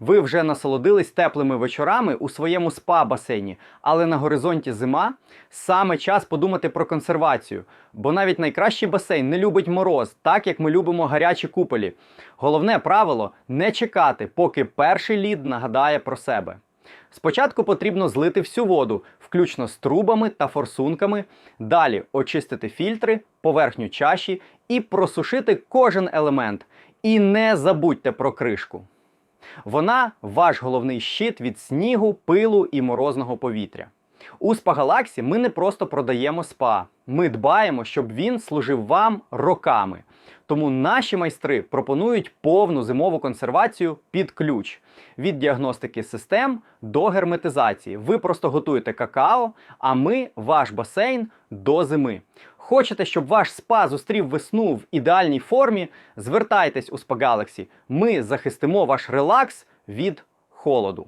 Ви вже насолодились теплими вечорами у своєму спа-басейні, але на горизонті зима саме час подумати про консервацію, бо навіть найкращий басейн не любить мороз, так як ми любимо гарячі куполі. Головне правило не чекати, поки перший лід нагадає про себе. Спочатку потрібно злити всю воду, включно з трубами та форсунками, далі очистити фільтри, поверхню чаші і просушити кожен елемент. І не забудьте про кришку. Вона ваш головний щит від снігу, пилу і морозного повітря. У спа-галаксі ми не просто продаємо спа, ми дбаємо, щоб він служив вам роками. Тому наші майстри пропонують повну зимову консервацію під ключ від діагностики систем до герметизації. Ви просто готуєте какао, а ми ваш басейн до зими. Хочете, щоб ваш спа зустрів весну в ідеальній формі? Звертайтесь у Galaxy. Ми захистимо ваш релакс від холоду.